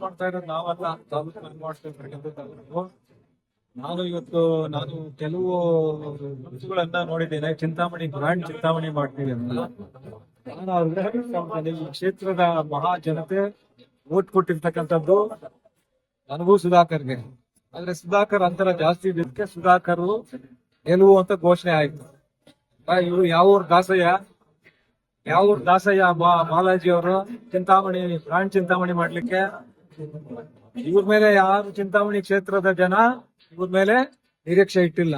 ಮಾಡ್ತಾ ಇರೋದು ನಾವಲ್ಲ. ತಾಲೂಕು ನಾನು ಇವತ್ತು, ನಾನು ಕೆಲವು ವಸ್ತುಗಳನ್ನ ನೋಡಿದ್ದೇನೆ. ಚಿಂತಾಮಣಿ ಗ್ರಾಂಡ್ ಚಿಂತಾಮಣಿ ಮಾಡ್ತೀವಿ ನಿಮ್ಮ ಕ್ಷೇತ್ರದ ಮಹಾ ಜನತೆ ಓಟ್ ಕೊಟ್ಟಿರ್ತಕ್ಕಂಥದ್ದು ನನಗೂ ಸುಧಾಕರ್ಗೆ. ಆದ್ರೆ ಸುಧಾಕರ್ ಅಂತರ ಜಾಸ್ತಿ ಇದಕ್ಕೆ ಸುಧಾಕರ್ ಗೆಲುವು ಅಂತ ಘೋಷಣೆ ಆಯ್ತು. ಇವರು ಯಾವ ಊರ್ ದಾಸಯ್ಯ? ಯಾವ ಊರ್ ದಾಸಯ್ಯ? ಬಾಲಾಜಿ ಅವರು ಚಿಂತಾಮಣಿ ಪ್ರಾಣ್ ಚಿಂತಾಮಣಿ ಮಾಡ್ಲಿಕ್ಕೆ ಇವ್ರ ಮೇಲೆ ಯಾರು ಚಿಂತಾಮಣಿ ಕ್ಷೇತ್ರದ ಜನ ಇವ್ರ ಮೇಲೆ ನಿರೀಕ್ಷೆ ಇಟ್ಟಿಲ್ಲ.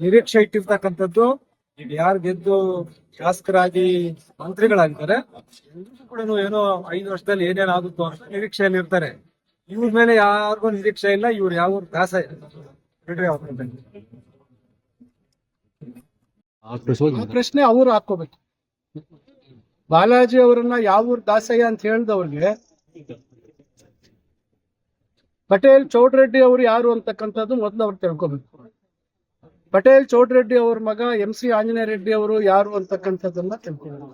ನಿರೀಕ್ಷೆ ಇಟ್ಟಿರ್ತಕ್ಕಂಥದ್ದು ಈಗ ಯಾರು ಗೆದ್ದು ಶಾಸಕರಾಗಿ ಮಂತ್ರಿಗಳಾಗಿದ್ದಾರೆ ಎಲ್ಲರೂ ಕೂಡ ಏನೋ ಐದು ವರ್ಷದಲ್ಲಿ ಏನೇನಾಗುತ್ತೋ ಅಂತ ನಿರೀಕ್ಷೆಯಲ್ಲಿ ಇರ್ತಾರೆ. ಇವ್ರ ಮೇಲೆ ಯಾರಿಗೂ ನಿರೀಕ್ಷೆ ಇಲ್ಲ ಇವ್ರು ಯಾವ ದಾಸ ಆ ಪ್ರಶ್ನೆ ಅವ್ರು ಹಾಕೋಬೇಕು ಬಾಲಾಜಿ ಅವರನ್ನ ಯಾವ ಊರ್ ದಾಸಯ್ಯ ಅಂತ ಹೇಳ್ದವ್ರಿಗೆ ಪಟೇಲ್ ಚೌಡ್ರೆಡ್ಡಿ ಅವರು ಯಾರು ಅಂತಕ್ಕಂಥದ್ದು ಮೊದಲು ಅವ್ರು ತಿಳ್ಕೊಬೇಕು. ಪಟೇಲ್ ಚೌಡ್ರೆಡ್ಡಿ ಅವ್ರ ಮಗ ಎಂ ಸಿ ಆಂಜನೇಯ ರೆಡ್ಡಿ ಅವರು ಯಾರು ಅಂತಕ್ಕಂಥದ್ದನ್ನ ತಿಳ್ಕೊಬೇಕು.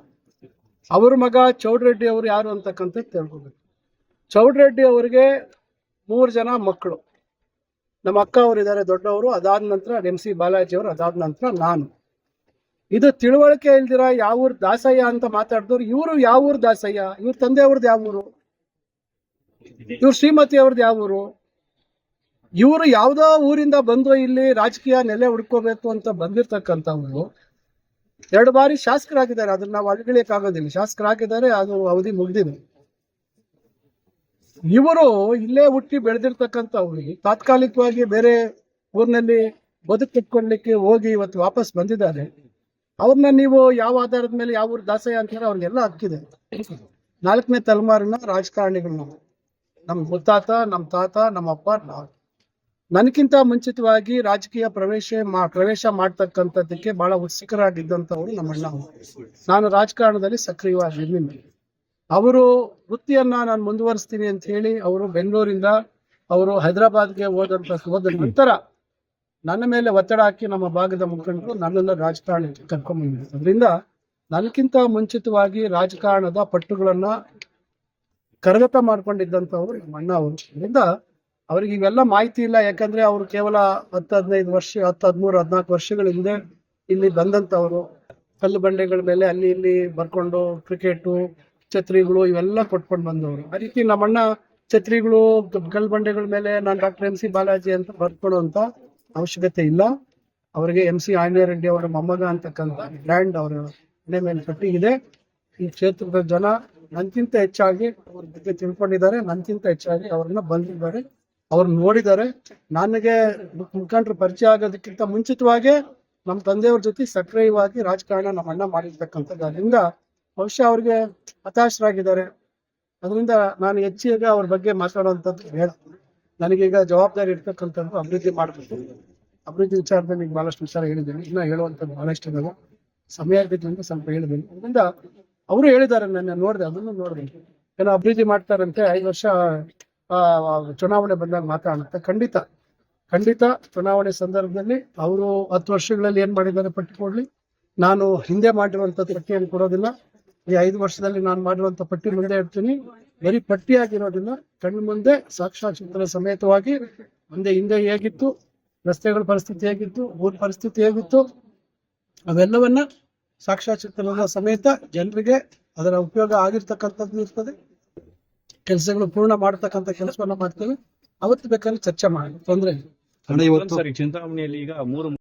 ಅವ್ರ ಮಗ ಚೌಡ್ರೆಡ್ಡಿ ಅವರು ಯಾರು ಅಂತಕ್ಕಂಥದ್ದು ತಿಳ್ಕೊಬೇಕು. ಚೌಡ್ರೆಡ್ಡಿ ಅವರಿಗೆ ಮೂರು ಜನ ಮಕ್ಕಳು. ನಮ್ಮ ಅಕ್ಕ ಅವರು ಇದ್ದಾರೆ, ದೊಡ್ಡವರು, ಅದಾದ ನಂತರ ಎಂ ಸಿ ಬಾಲಾಜಿ ಅವರು ಅದಾದ ನಂತರ ನಾನು. ಇದು ತಿಳುವಳಿಕೆ ಇಲ್ದಿರ ಯಾವ ಊರ್ ದಾಸಯ್ಯ ಅಂತ ಮಾತಾಡಿದವ್ರು ಇವರು ಯಾವ ಊರ್ ದಾಸಯ್ಯ? ಇವ್ರ ತಂದೆ ಅವ್ರದ್ದು ಯಾವ ಊರು ಇವ್ರ ಶ್ರೀಮತಿ ಅವ್ರದ್ದು ಯಾವ ಊರು? ಇವರು ಯಾವ್ದೋ ಊರಿಂದ ಬಂದು ಇಲ್ಲಿ ರಾಜಕೀಯ ನೆಲೆ ಹುಡ್ಕೋಬೇಕು ಅಂತ ಬಂದಿರ್ತಕ್ಕಂಥವ್ರು ಎರಡು ಬಾರಿ ಶಾಸಕರಾಗಿದ್ದಾರೆ. ಅದನ್ನ ನಾವು ಅಲ್ಗಿಳಿಯಕ್ಕಾಗೋದಿಲ್ಲ ಶಾಸಕರಾಗಿದ್ದಾರೆ, ಅದು ಅವಧಿ ಮುಗ್ದಿದೆ. ಇವರು ಇಲ್ಲೇ ಹುಟ್ಟಿ ಬೆಳೆದಿರ್ತಕ್ಕಂಥವ್ರಿಗೆ ತಾತ್ಕಾಲಿಕವಾಗಿ ಬೇರೆ ಊರಿನಲ್ಲಿ ಬದುಕಿಟ್ಕೊಳ್ಳಿಕ್ಕೆ ಹೋಗಿ ಇವತ್ತು ವಾಪಸ್ ಬಂದಿದ್ದಾರೆ. ಅವ್ರನ್ನ ನೀವು ಯಾವ ಆಧಾರದ ಮೇಲೆ ಯಾವ ಊರು ದಾಸಯ್ಯ ಅಂತಾರೆ ಅವ್ರಿಗೆಲ್ಲ ಹಕ್ಕಿದೆ. ನಾಲ್ಕನೇ ತಲೆಮಾರಿನ ನಾವು ನಮ್ಮ ಮುತ್ತಾತ ನಮ್ಮ ತಾತ ನಮ್ಮ ಅಪ್ಪ ನಾವು ನನಗಿಂತ ಮುಂಚಿತವಾಗಿ ರಾಜಕೀಯ ಪ್ರವೇಶ ಮಾ ಪ್ರವೇಶ ಮಾಡ್ತಕ್ಕಂಥದ್ದಕ್ಕೆ ಬಹಳ ಉತ್ಸುಕರಾಗಿದ್ದಂಥವ್ರು ನಮ್ಮಣ್ಣ. ನಾನು ರಾಜಕಾರಣದಲ್ಲಿ ಸಕ್ರಿಯವಾಗಿದ್ದೀನಿ ಅವರು ವೃತ್ತಿಯನ್ನ ನಾನು ಮುಂದುವರಿಸ್ತೀನಿ ಅಂತ ಹೇಳಿ ಅವರು ಬೆಂಗಳೂರಿಂದ ಅವರು ಹೈದರಾಬಾದ್ಗೆ ಹೋದಂತ ಹೋದ ನಂತರ ನನ್ನ ಮೇಲೆ ಒತ್ತಡ ಹಾಕಿ ನಮ್ಮ ಭಾಗದ ಮುಖಂಡರು ನನ್ನನ್ನು ರಾಜಕಾರಣಕ್ಕೆ ಕರ್ಕೊಂಡ್ಬಂದಿದ್ದಾರೆ ಅದರಿಂದ ನನಗಿಂತ ಮುಂಚಿತವಾಗಿ ರಾಜಕಾರಣದ ಪಟ್ಟುಗಳನ್ನ ಕರಗತ ಮಾಡ್ಕೊಂಡಿದ್ದಂಥವ್ರು ನಮ್ಮ ಅಣ್ಣ ಅವರು. ಅದರಿಂದ ಅವ್ರಿಗೆ ಇವೆಲ್ಲ ಮಾಹಿತಿ ಇಲ್ಲ. ಯಾಕಂದ್ರೆ ಅವರು ಕೇವಲ ಹತ್ತು, ಹದಿನೈದು ವರ್ಷ, ಹತ್ತು, ಹದಿಮೂರು, ಹದಿನಾಲ್ಕು ವರ್ಷಗಳ ಹಿಂದೆ ಇಲ್ಲಿ ಬಂದಂಥವ್ರು ಕಲ್ಲು ಬಂಡೆಗಳ ಮೇಲೆ ಅಲ್ಲಿ ಇಲ್ಲಿ ಬರ್ಕೊಂಡು ಕ್ರಿಕೆಟು, ಛತ್ರಿಗಳು ಇವೆಲ್ಲ ಕೊಟ್ಕೊಂಡು ಬಂದವರು. ಆ ರೀತಿ ನಮ್ಮಣ್ಣ ಛತ್ರಿಗಳು, ಕಲ್ಲು ಬಂಡೆಗಳ ಮೇಲೆ ನಾನು ಡಾಕ್ಟರ್ ಎಂ ಸಿ ಬಾಲಾಜಿ ಅಂತ ಬರ್ಕೊಳ್ಳುವಂತ ಅವಶ್ಯಕತೆ ಇಲ್ಲ. ಅವರಿಗೆ ಎಂ ಸಿ ಆಂಜನೇಯ ರೆಡ್ಡಿ ಅವರ ಮೊಮ್ಮಗ ಅಂತಕ್ಕಂಥ ಬ್ರ್ಯಾಂಡ್ ಅವರ ಮನೆ ಮೇಲೆ ಕಟ್ಟಿಗಿದೆ. ಈ ಕ್ಷೇತ್ರದ ಜನ ನನ್ಕಿಂತ ಹೆಚ್ಚಾಗಿ ಅವ್ರ ಬಗ್ಗೆ ತಿಳ್ಕೊಂಡಿದ್ದಾರೆ ನನ್ಗಿಂತ ಹೆಚ್ಚಾಗಿ ಅವ್ರನ್ನ ಬಂದಿದ್ದಾರೆ. ಅವ್ರು ನೋಡಿದ್ದಾರೆ. ನನಗೆ ಮುಖಂಡರು ಪರಿಚಯ ಆಗೋದಕ್ಕಿಂತ ಮುಂಚಿತವಾಗೇ ನಮ್ಮ ತಂದೆಯವ್ರ ಜೊತೆ ಸಕ್ರಿಯವಾಗಿ ರಾಜಕಾರಣ ನಮ್ಮ ಅಣ್ಣ ಮಾಡಿರ್ತಕ್ಕಂಥದ್ದು ಅದರಿಂದ ಬಹುಶಃ ಅವ್ರಿಗೆ ಹತಾಶರಾಗಿದ್ದಾರೆ. ಅದರಿಂದ ನಾನು ಹೆಚ್ಚಿಗೆ ಅವ್ರ ಬಗ್ಗೆ ಮಾತಾಡುವಂಥದ್ದು ಹೇಳ ನನಗೀಗ ಜವಾಬ್ದಾರಿ ಇರ್ತಕ್ಕಂಥದ್ದು ಅಭಿವೃದ್ಧಿ ಮಾಡಬೇಕು. ಅಭಿವೃದ್ಧಿ ವಿಚಾರದಲ್ಲಿ ಈಗ ಬಹಳಷ್ಟು ವಿಚಾರ ಹೇಳಿದ್ದೀನಿ. ಇನ್ನ ಹೇಳುವಂಥದ್ದು ಬಹಳಷ್ಟು ಸಮಯ ಆಗಿದ್ದರಿಂದ ಸ್ವಲ್ಪ ಹೇಳಿದ್ದೀನಿ. ಅದರಿಂದ ಅವರು ಹೇಳಿದ್ದಾರೆ, ನನ್ನ ನೋಡಿದೆ, ಅದನ್ನು ನೋಡಿದೆ. ಏನೋ ಅಭಿವೃದ್ಧಿ ಮಾಡ್ತಾರಂತೆ, ಐದು ವರ್ಷ ಚುನಾವಣೆ ಬಂದಾಗ ಮಾತಾಡುತ್ತೆ ಖಂಡಿತ ಖಂಡಿತ ಚುನಾವಣೆ ಸಂದರ್ಭದಲ್ಲಿ ಅವರು ಹತ್ತು ವರ್ಷಗಳಲ್ಲಿ ಏನ್ ಮಾಡಿದ್ದಾರೆ ಪಟ್ಟಿ ಕೊಡ್ಲಿ ನಾನು ಹಿಂದೆ ಮಾಡಿರುವಂತ ಪಟ್ಟಿಯನ್ನು ಕೊಡೋದಿಲ್ಲ. ಈ ಐದು ವರ್ಷದಲ್ಲಿ ನಾನು ಮಾಡಿರುವಂತ ಪಟ್ಟಿ ಮುಂದೆ ಇಡ್ತೀನಿ ಬರೀ ಪಟ್ಟಿಯಾಗಿರೋದಿಲ್ಲ, ಕಣ್ಣು ಮುಂದೆ ಸಾಕ್ಷಾಚಿತ್ರ ಸಮೇತವಾಗಿ ಮುಂದೆ ಹಿಂದೆ ಹೇಗಿತ್ತು, ರಸ್ತೆಗಳ ಪರಿಸ್ಥಿತಿ ಹೇಗಿತ್ತು, ಊರ್ ಪರಿಸ್ಥಿತಿ ಹೇಗಿತ್ತು, ಅವೆಲ್ಲವನ್ನ ಸಾಕ್ಷ್ಯಚಿತ್ರದ ಸಮೇತ ಜನರಿಗೆ ಅದರ ಉಪಯೋಗ ಆಗಿರ್ತಕ್ಕಂಥದ್ದು ಇರ್ತದೆ. ಕೆಲಸಗಳು ಪೂರ್ಣ ಮಾಡತಕ್ಕಂಥ ಕೆಲಸವನ್ನ ಮಾಡ್ತೇವೆ. ಅವತ್ತು ಬೇಕಾದ್ರೆ ಚರ್ಚೆ ಮಾಡಿ ತೊಂದರೆ ಇಲ್ಲ. ಅಂದ್ರೆ ಇವತ್ತು ಸರಿ ಚಿಂತಾಮಣಿಯಲ್ಲಿ ಈಗ ಮೂರು